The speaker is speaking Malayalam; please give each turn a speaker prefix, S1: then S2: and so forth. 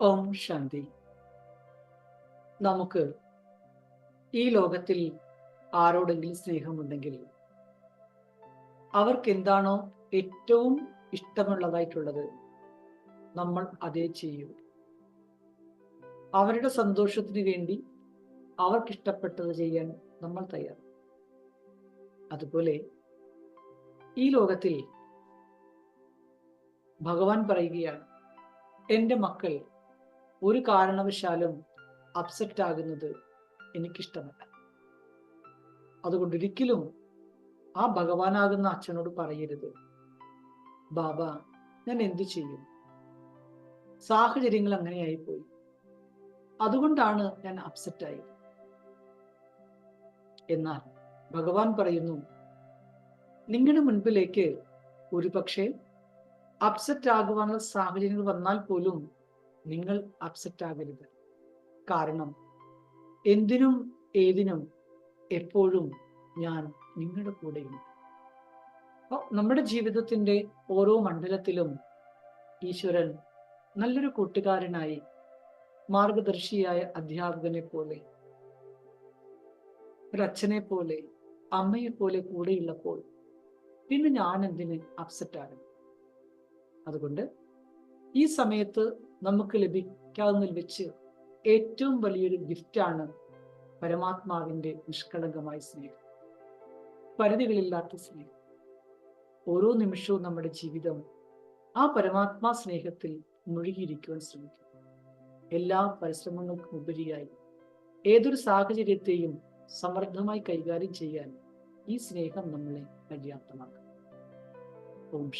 S1: ഓം ശാന്തി. നമുക്ക് ഈ ലോകത്തിൽ ആരോടെങ്കിലും സ്നേഹമുണ്ടെങ്കിൽ അവർക്ക് എന്താണോ ഏറ്റവും ഇഷ്ടമുള്ളതായിട്ടുള്ളത് നമ്മൾ അതേ ചെയ്യൂ. അവരുടെ സന്തോഷത്തിന് വേണ്ടി അവർക്കിഷ്ടപ്പെട്ടത് ചെയ്യാൻ നമ്മൾ തയ്യാർ അതുപോലെ ഈ ലോകത്തിൽ ഭഗവാൻ പറയുകയാണ് എന്റെ മക്കൾ ഒരു കാരണവശാലും അപ്സെറ്റ് ആകുന്നത് എനിക്കിഷ്ടമല്ല. അതുകൊണ്ട് ഒരിക്കലും ആ ഭഗവാനാകുന്ന അച്ഛനോട് പറയരുത്. ബാബ ഞാൻ എന്തു ചെയ്യും? സാഹചര്യങ്ങൾ അങ്ങനെയായി പോയി അതുകൊണ്ടാണ് ഞാൻ അപ്സെറ്റ് ആയത്. എന്നാൽ ഭഗവാൻ പറയുന്നു നിങ്ങളുടെ മുൻപിലേക്ക് ഒരുപക്ഷെ അപ്സെറ്റ് ആകുവാനുള്ള സാഹചര്യങ്ങൾ വന്നാൽ പോലും നിങ്ങൾ അപ്സെറ്റ് ആകരുത്. കാരണം എന്തിനും ഏതിനും എപ്പോഴും ഞാൻ നിങ്ങളുടെ കൂടെയുണ്ട്. അപ്പോൾ നമ്മുടെ ജീവിതത്തിന്റെ ഓരോ മണ്ഡലത്തിലും ഈശ്വരൻ നല്ലൊരു കൂട്ടുകാരനായി മാർഗദർശിയായ അധ്യാപകനെ പോലെ ഒരച്ഛനെ പോലെ അമ്മയെ പോലെ കൂടെയുള്ളപ്പോൾ പിന്നെ ഞാൻ എന്തിന് അപ്സെറ്റ് ആകും അതുകൊണ്ട് ഈ സമയത്ത് നമുക്ക് ലഭിക്കാവുന്നതിൽ വെച്ച് ഏറ്റവും വലിയൊരു ഗിഫ്റ്റാണ് പരമാത്മാവിന്റെ നിഷ്കളങ്കമായ സ്നേഹം. പരിധികളില്ലാത്ത സ്നേഹം. ഓരോ നിമിഷവും നമ്മുടെ ജീവിതം ആ പരമാത്മാ സ്നേഹത്തിൽ മുഴുകിയിരിക്കുവാൻ ശ്രമിക്കും. എല്ലാ പരിശ്രമങ്ങൾക്കും ഉപരിയായി ഏതൊരു സാഹചര്യത്തെയും സമൃദ്ധമായി കൈകാര്യം ചെയ്യാൻ ഈ സ്നേഹം നമ്മളെ പര്യാപ്തമാക്കും. ഓം